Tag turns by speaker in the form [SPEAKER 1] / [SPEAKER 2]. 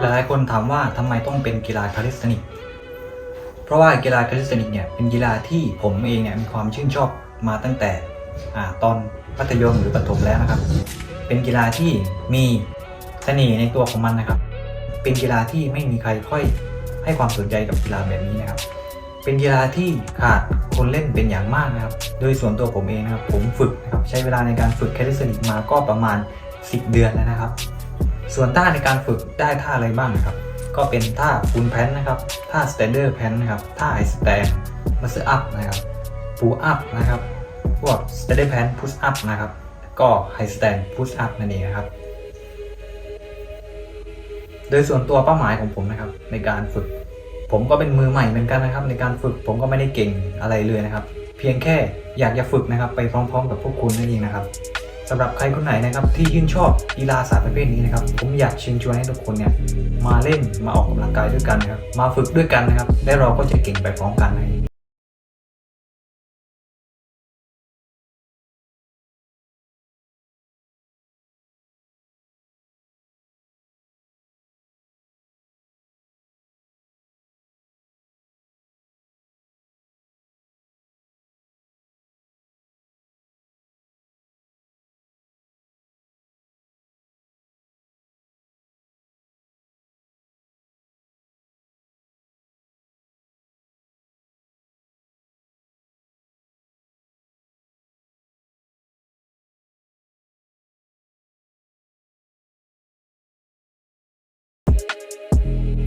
[SPEAKER 1] หลายๆคนถามว่าทำไมต้องเป็นกีฬาคาลิสเทนิก เพราะว่ากีฬาคาลิสเทนิกเนี่ยเป็นกีฬาที่ผมเองเนี่ยมีความชื่นชอบมาตั้งแต่อตอนมัธยมหรือประถมแล้วนะครับ เป็นกีฬาที่มีเสน่ห์ในตัวของมันนะครับ เป็นกีฬาที่ไม่มีใครค่อยให้ความสนใจกับกีฬาแบบนี้นะครับ เป็นกีฬาที่ขาดคนเล่นเป็นอย่างมากนะครับ โดยส่วนตัวผมเองนะครับผมฝึกนะครับใช้เวลาในการฝึกแคลิสเทนิกมาก็ประมาณ 10 เดือนแล้วนะครับ ส่วนท่าในการฝึกได้ท่าอะไรบ้างนะครับ ก็เป็นท่าฟูลแพนนะครับ ท่าสแตนเดอร์แพนนะครับ ท่าไอสแตนมัสอัพนะครับปูอัพนะครับ พวกสแตนเดอร์แพนพุชอัพนะครับ ก็ไฮสแตนพุชอัพนั่นเองนะครับ โดยส่วนตัวเป้าหมายของผมนะครับ ในการฝึก ผมก็เป็นมือใหม่เหมือนกันนะครับ ในการฝึกผมก็ไม่ได้เก่งอะไรเลยนะครับ เพียงแค่อยากจะฝึกนะครับ ไปพร้อม ๆ กับพวกคุณนั่นเองนะครับ สำหรับใครคนไหนนะครับที่ชื่นชอบกีฬาสายประเภทนี้นะครับผมอยากเชิญชวนให้ทุกคนเนี่ยมาเล่นมาออกกำลังกายด้วยกันนะครับมาฝึกด้วยกันนะครับและเราก็จะเก่งไปพร้อมกันนะครับ